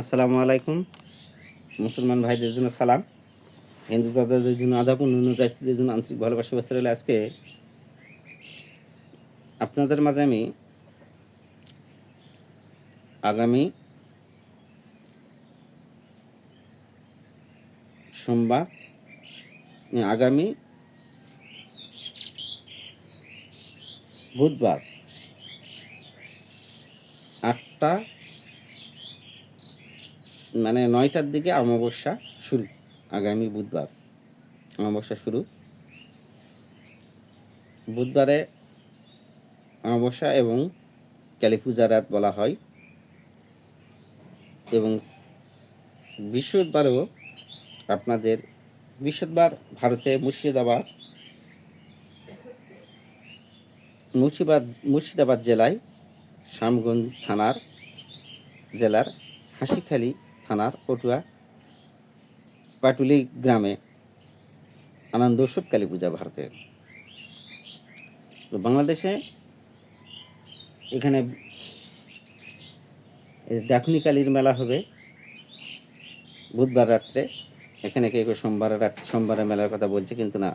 আসসালামু আলাইকুম। মুসলমান ভাইদের জন্য সালাম। হিন্দু দাদাদের জন্য আদাব, অন্যান্য জাতিদের জন্য আন্তরিক ভালোবাসা বাসা রইলে আজকে আপনাদের মাঝে আমি আগামী সোমবার আগামী বুধবার আটটা মানে নয়টার দিকে অমাবস্যা শুরু, আগামী বুধবার। অমাবস্যা শুরু। বুধবারে অমাবস্যা এবং কালী পূজা রাত বলা হয় এবং বৃহস্পতিবারও আপনাদের, বৃহস্পতিবার ভারতে মুর্শিদাবাদ মুর্শিদাবাদ মুর্শিদাবাদ জেলায় শ্যামগঞ্জ থানার জেলার হাসিখালী থানার পটুয়া পাটুলি গ্রামে আনন্দ উৎসব কালী পূজা ভারতের তো বাংলাদেশে এখানে ডাকুনি কালীর মেলা হবে বুধবার রাত্রে। এখানে কেউ কেউ সোমবারের রাত সোমবারের মেলার কথা বলছে, কিন্তু না।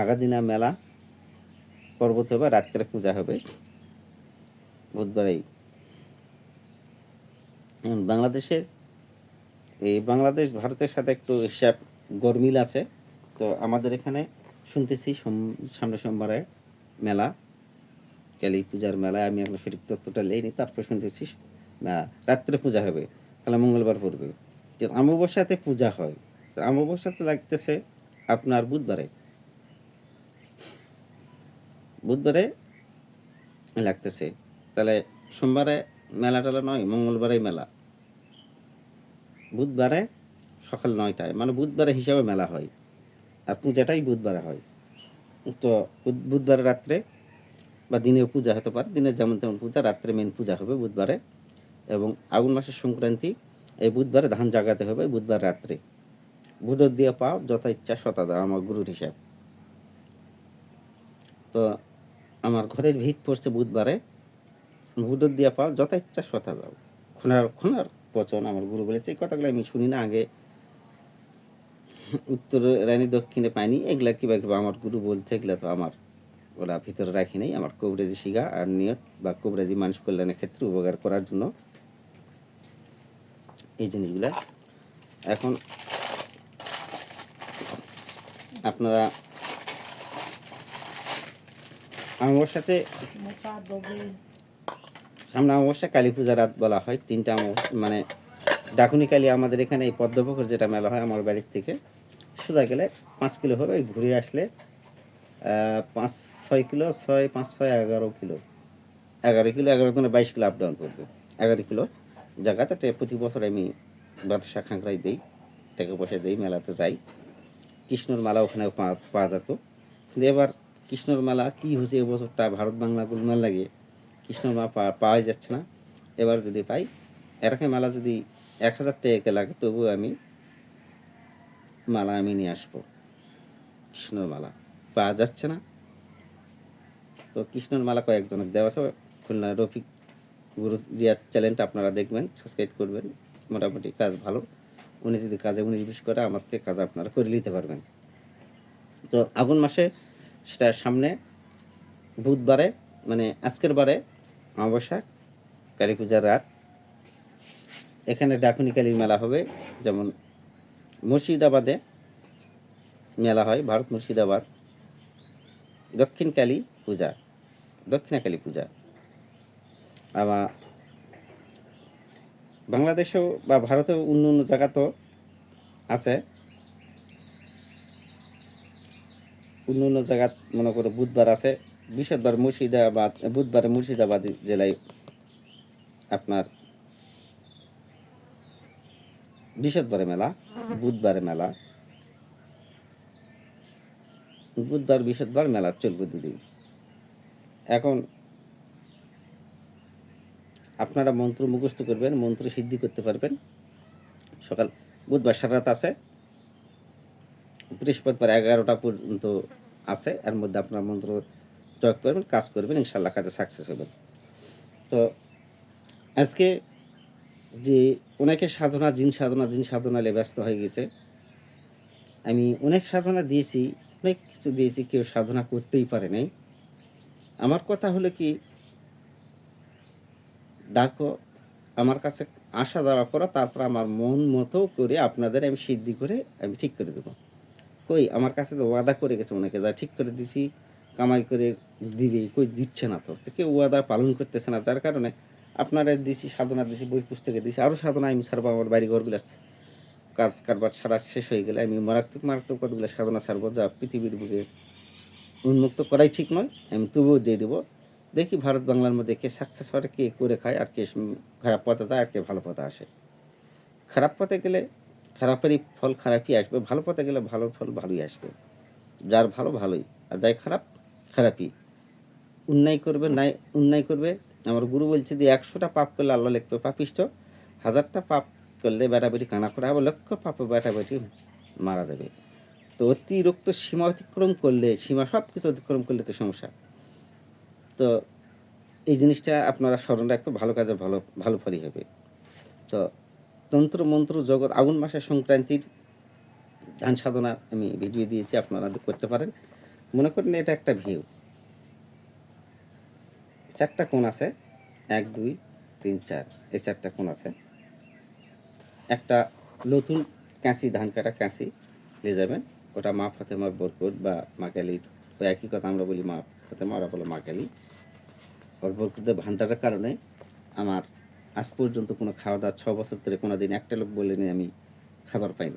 আগাদিনা মেলা, পর্বত হবে, রাত্রে পূজা হবে। বুধবারেই বাংলাদেশের এই বাংলাদেশ, ভারতের সাথে একটু হিসাব গরমিল আছে। তো আমাদের এখানে শুনতেছি সোম- সামনে সোমবারে মেলা, কালী পূজার মেলায় আমি আপনার সঠিক তথ্যটা লেইনি, তারপর শুনতেছি রাত্রে পূজা হবে, তাহলে মঙ্গলবার পড়বে। অমাবস্যাতে পূজা হয় অমাবস্যাতে লাগতেছে আপনার বুধবারে। বুধবারে লাগতেছে, তাহলে সোমবারে মেলা টেলা নয়, মঙ্গলবারেই মেলা। বুধবারে সকাল নয়টায় মানে বুধবারে হিসাবে মেলা হয়। আর পূজাটাই বুধবারে হয়। তো বুধ- বুধবারে রাত্রে বা দিনেও পূজা হতে পারে দিনে যেমন তেমন পূজা, রাত্রে মেন পূজা হবে বুধবারে। এবং আগুন মাসের সংক্রান্তি, এই বুধবারে ধান জাগাতে হবে, বুধবার রাত্রে। বুধর দিয়ে পাও, যথা ইচ্ছা শতা দাও, আমার গুরুর হিসাব। তো আমার ঘরের ভিত পড়ছে বুধবারে। বুধর দিয়ে পাও যথা ইচ্ছা শতা যাও খোনার খোনার পচন আমার গুরু বলেছে। এই কথাগুলো আমি শুনি না, আগে উত্তর রানী দক্ষিণে পাইনি। এগুলা কিবা কিবা আমার গুরু বলছে, এগুলা তো আমার, ওরা ভিতরে রাখি নাই। আমার কবরেজি শিখা আর নিয়ত বা কবরেজি মানুষ কল্যাণের ক্ষেত্রে উপকার করার জন্য এই জিনিসগুলা। এখন আপনারা আমার সাথে সামনে অমাবস্যা কালী পূজা রাত বলা হয়, তিনটা মানে ডাকুনি কালী আমাদের এখানে এই পদ্মপুকুর যেটা মেলা হয় আমার বাড়ির থেকে, সোজা গেলে পাঁচ কিলো হবে ঘুরে আসলে পাঁচ, ছয় কিলো, ছয়, পাঁচ, ছয়, এগারো কিলো। এগারো কিলো, এগারো দিনে বাইশ কিলো আপ ডাউন করবে এগারো কিলো জায়গাতে প্রতি বছর আমি বাদশা খাঁকড়াই দিই, টাকা পয়সা দিই, মেলাতে যাই। কৃষ্ণর মালা ওখানে পাওয়া পাওয়া যেত। কিন্তু এবার কৃষ্ণর মালা কী হয়েছে এবছরটা ভারত বাংলা গুলমাল লাগে পা- পাওয়াই যাচ্ছে না। এবার যদি পাই, এরকম মালা যদি এক হাজার টাকা লাগে, তবুও আমি মালা আমি নিয়ে আসব। কৃষ্ণর মালা। পাওয়া যাচ্ছে না। তো কৃষ্ণর মালা কয়েকজনের দেওয়া আছে। খুলনা রফিক গুরু জিয়ার চ্যানেলটা আপনারা দেখবেন সাবস্ক্রাইব করবেন। মোটামুটি কাজ ভালো। উনি যদি কাজে উনিশ বিশ করে, আমার থেকে কাজ আপনারা করে নিতে পারবেন। তো আগুন মাসে সেটা সামনে বুধবারে মানে আজকের বারে অমাবস্যা কালী পূজার রাত। এখানে ডাকুনি কালীর মেলা হবে, যেমন মুর্শিদাবাদে মেলা হয়, ভারত মুর্শিদাবাদ। দক্ষিণ কালী পূজা, দক্ষিণা কালী পূজা। আবার বাংলাদেশেও বা ভারতেও অন্য অন্য জায়গা তো আছে। অন্য অন্য জায়গা মনে করো বুধবার আছে বৃহস্পতিবার মুর্শিদাবাদ, বুধবার মুর্শিদাবাদ জেলায় আপনার বৃহস্পতিবারে মেলা, বুধবারে মেলা। বুধবার বৃহস্পতিবার মেলা চলবে দুদিন। এখন আপনারা মন্ত্র মুখস্থ করবেন, মন্ত্র সিদ্ধি করতে পারবেন। সকাল, বুধবার সারা রাত আছে। বৃহস্পতিবার এগারোটা পর্যন্ত আছে। এর মধ্যে আপনার মন্ত্র জয় করবেন, কাজ করবেন, ইনশাল্লাহ কাজে সাকসেস হবেন। তো আজকে যে অনেকে সাধনা, জিন সাধনা, জিন সাধনালে ব্যস্ত হয়ে গেছে, আমি অনেক সাধনা দিয়েছি, অনেক কিছু দিয়েছি, কেউ সাধনা করতেই পারে নাই। আমার কথা হলো কি, ডাকো, আমার কাছে আসা যাওয়া করো, তারপর আমার মন মতো করে আপনাদের আমি সিদ্ধি করে আমি ঠিক করে দেবো। কই, আমার কাছে তো ওয়াদা করে গেছে অনেকে, যা ঠিক করে দিছি কামাই করে দিবে, কই দিচ্ছে না তো? কেউ ওয়াদা পালন করতেছে না, যার কারণে আপনারা দিছি, সাধনা দিছি, বই পুস্তকে দিছি আরও সাধনা আমি ছাড়বো, আমার বাড়ি ঘরগুলো কাজ কারবার সারা শেষ হয়ে গেলে আমি মারাত্মক মারাত্মক কতগুলো সাধনা ছাড়বো, যা পৃথিবীর বুঝে উন্মুক্ত করাই ঠিক নয়, আমি তবুও দিয়ে দেবো। দেখি ভারত বাংলার মধ্যে কে সাকসেস হয়, কে করে খায়, আর কে খারাপ পথে যায়, আর কে ভালো পথে আসে। খারাপ পথে গেলে খারাপেরই ফল খারাপই আসবে, ভালো পথে গেলে ভালো ফল ভালোই আসবে। যার ভালো, ভালোই। আর যাই খারাপ খারাপই। অন্যায় করবে, নাই অন্যায় করবে। আমার গুরু বলছে যে, একশোটা পাপ করলে আল্লাহ লিখবে পাপিষ্ট হাজারটা পাপ করলে বেটাবেটি কানা করা। হবে লক্ষ পাপ বেটাবেটি মারা যাবে। তো অতিরিক্ত সীমা অতিক্রম করলে, সীমা সব কিছু অতিক্রম করলে তো সমস্যা। তো এই জিনিসটা আপনারা স্মরণ রাখবে ভালো কাজে ভালো ভালো ফলই হবে। তো তন্ত্র, মন্ত্র, জগৎ, আগুন, মাসের সংক্রান্তির ধ্যান সাধনা আমি ভিডিও দিয়েছি, আপনারা করতে পারেন। মনে করেন এটা একটা ভিউ চারটা কোণ আছে। এক, দুই, তিন, চার, এই চারটা কোণ আছে। একটা নতুন কাঁচি, ধান কাটা কাঁচি নিয়ে যাবেন। ওটা মা ফাতেমা বরকুট বা মা কালীর ওই একই কথা আমরা বলি মা ফাতেমা ওরা বলে মা কালী ওর বরকুটের ভান্ডারের কারণে আমার আজ পর্যন্ত কোনো খাওয়া দাওয়া, ছ বছর ধরে কোনো দিন একটা লোক বলেনি আমি খাবার পাই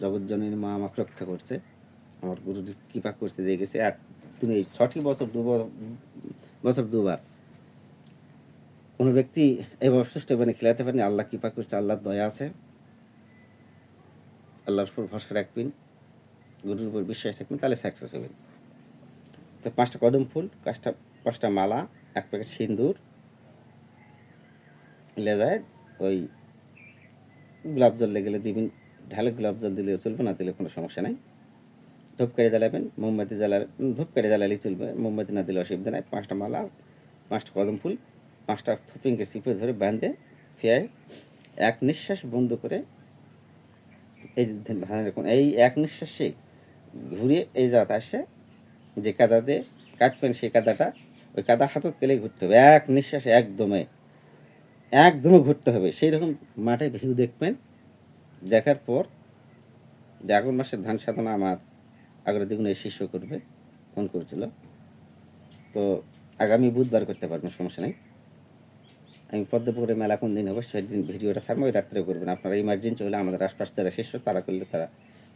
না মা আমাকে রক্ষা করছে। আমার গুরু কৃপা করছে দিয়ে গেছে। এক তুমি ছটি বছর দু বছর দুবার কোনো ব্যক্তি এবার সুস্থ মানে খেলাতে পারেনি। আল্লাহ কৃপা করছে, আল্লাহর দয়া আছে। আল্লাহর উপর ভরসা রাখবেন, গুরুর উপর বিশ্বাস রাখবেন, তাহলে সাকসেস হবেন তো পাঁচটা কদম ফুল, পাঁচটা পাঁচটা মালা, এক প্যাকেট সিন্দুর লেজায় ওই গোলাপ জল লেগেলে দিবেন। ঢালে গোলাপ জল দিলেও চলবে না, দিলে কোনো সমস্যা নাই। ধূপকাঠি জ্বালাবেন, মোমবাতি জ্বালালে ধূপকাঠি জ্বালালেই চলবে। মোমবাতি না দিলে অসুবিধা নাই। পাঁচটা মালা, পাঁচটা কদম ফুল, পাঁচটা থুপিংকে চিপে ধরে বাঁধে, ফিয়ায় এক নিঃশ্বাস বন্ধ করে এই ধানের এই এক নিঃশ্বাসে ঘুরিয়ে এই জাত আসে, যে কাদা দিয়ে কাটবেন সেই কাদাটা, ওই কাদা হাতত কেলেই ঘুরতে হবে। এক নিঃশ্বাসে একদমে একদমে ঘুরতে হবে। সেই রকম মাঠে ভিউ দেখবেন দেখার পর যে আগুন মাসের ধান সাধনা আমার আগের দ্বিগুণে শিষ্য করবে, ফোন করেছিল। তো আগামী বুধবার করতে পারবেন, সমস্যা নেই। আমি পদ্মপুকুরে মেলা কোন দিন হবে সেদিন ভিডিওটা ছাড়বো, ওই রাত্রে করবেন। আপনারা ইমার্জেন্সি হলে আমাদের আশপাশ যারা শিষ্য তারা করলে তারা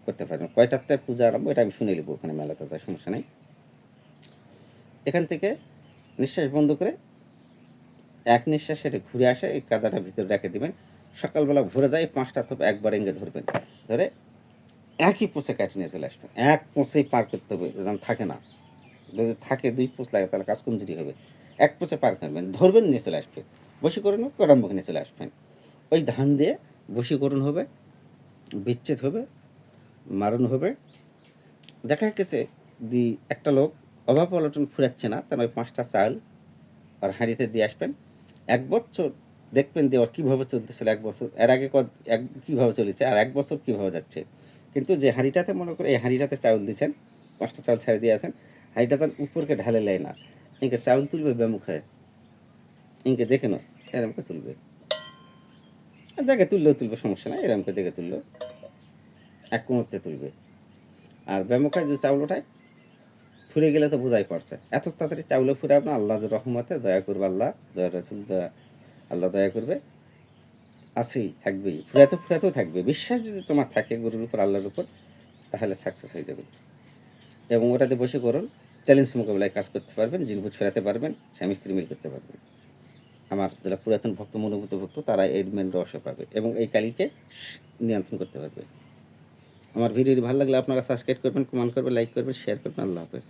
করতে পারবেন। কয়টাতে পূজা আরম্ভ, এটা আমি শুনে নেব ওখানে মেলাতে যায় সমস্যা নেই। এখান থেকে নিঃশ্বাস বন্ধ করে এক নিঃশ্বাস সেটা ঘুরে আসে, এই কাদাটা ভিতরে রেখে দিবেন। সকালবেলা ঘুরে যায় পাঁচটা থপ একবার এঙ্গে ধরবেন। ধরে একই পোষে কাটি নিয়ে চলে আসবেন। এক পোষেই পার করতে হবে, যেন থাকে না। যদি থাকে দুই পোষ লাগে, তাহলে কাজ কমজুরি হবে। এক পোষে পার করবেন, ধরবেন, নিয়ে চলে আসবেন। বশীকরণ হোক কড়াম্বকে নিয়ে চলে আসবেন। ওই ধান দিয়ে বশীকরণ হবে, বিচ্ছেদ হবে, মারণ হবে। দেখা গেছে দি একটা লোক অভাব অলটন ফুরাচ্ছে না, তার ওই পাঁচটা চাল আর হাঁড়িতে দিয়ে আসবেন। এক বছর দেখবেন যে ওর কীভাবে চলতেছিল এক বছর, এর আগে এক, কীভাবে চলেছে, আর এক বছর কীভাবে যাচ্ছে। কিন্তু যে হাঁড়িটাতে মনে করে, এই হাঁড়িটাতে চাউল দিচ্ছেন পাঁচটা চাউল ছেড়ে দিয়ে আছেন, হাঁড়িটা তার উপরকে ঢালে লেয় না। ইনকে চাউল তুলবে বেমুখে ইনকে দেখে না এরমকে তুলবে। দেখে তুললেও তুলবে, সমস্যা নাই এরমকে দেখে তুললো, এক কোমরতে তুলবে। আর ব্যামুখায় যে চাউল ওঠায়, ফুরে গেলে তো বোঝাই পড়ছে। এত তাড়াতাড়ি চাউলে ফুরে আপনার আল্লাহ রহমতে দয়া করবে, আল্লাহ দয়া রসুল দয়া। আল্লাহ দয়া করবে। আছেই, থাকবেই। ফুরাতে ফুরাতেও থাকবে। বিশ্বাস যদি তোমার থাকে গুরুর উপর, আল্লাহর উপর, তাহলে সাকসেস হয়ে যাবে। এবং ওটাতে বসে করুন চ্যালেঞ্জ মোকাবেলায় কাজ করতে পারবেন জিনভূত ফেরাতে পারবেন, স্বামী স্ত্রী মিল করতে পারবেন। আমার যারা পুরাতন ভক্ত, মনোভূত ভক্ত, তারা এই মেন রহস্য পাবে এবং এই কালীকে নিয়ন্ত্রণ করতে পারবে। আমার ভিডিওটি ভালো লাগলে আপনারা সাবস্ক্রাইব করবেন কমেন্ট করবেন লাইক করবেন শেয়ার করবেন। আল্লাহ হাফেজ।